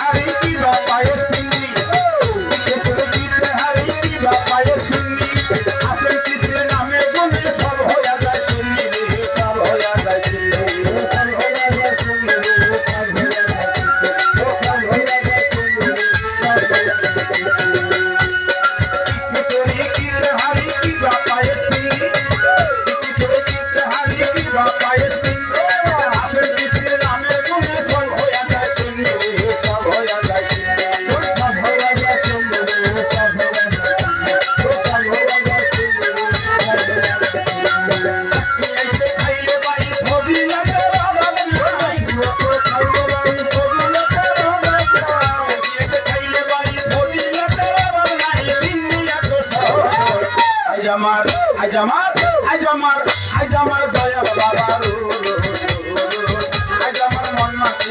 হারি। আজ আমার আজ আমার দয়া বাবা আজ আমার মন মাসি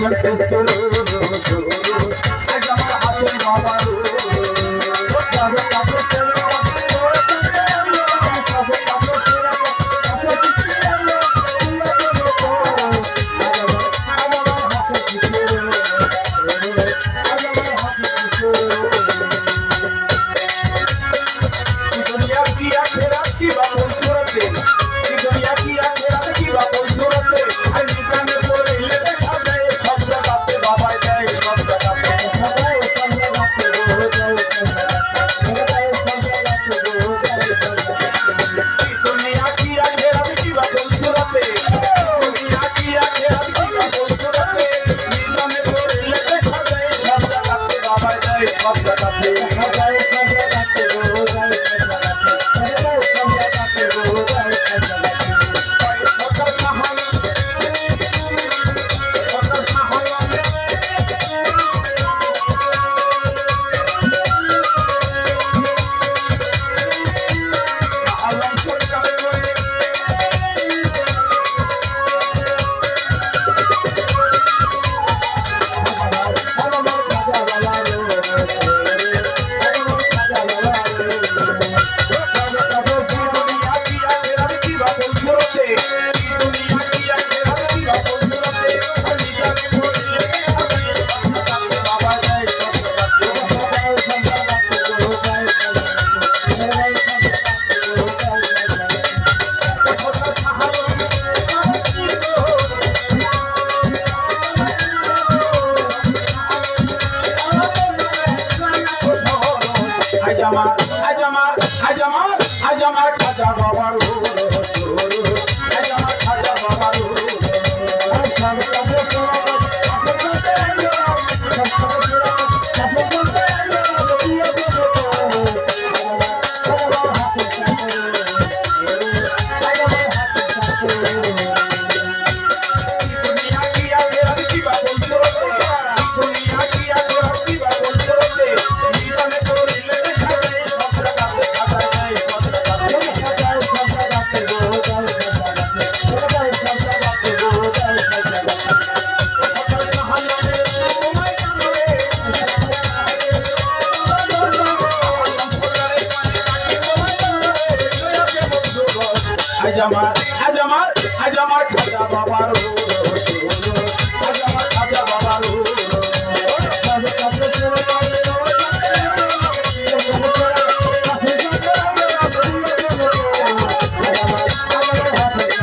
হাসের পুত্র হাসের বাবা আমার আমার আজ আমার আজ আমার খাজা বাবার